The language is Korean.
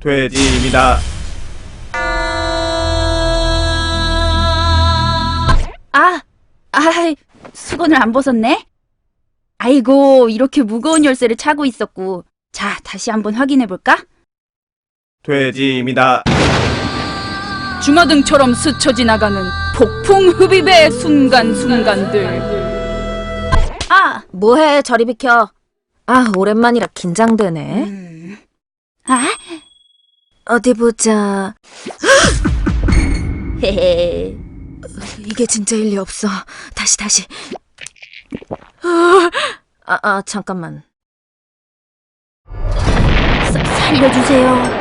돼지입니다. 아, 아, 수건을 안 벗었네? 아이고, 이렇게 무거운 열쇠를 차고 있었고. 자, 다시 한번 확인해 볼까? 돼지입니다. 주마등처럼 스쳐 지나가는 폭풍 흡입의 순간순간들. 아, 뭐해 저리 비켜 아 오랜만이라 긴장되네 아, 어디 보자 헤헤. 이게 진짜 일 리 없어 다시 다시 아, 아 잠깐만 사- 살려주세요.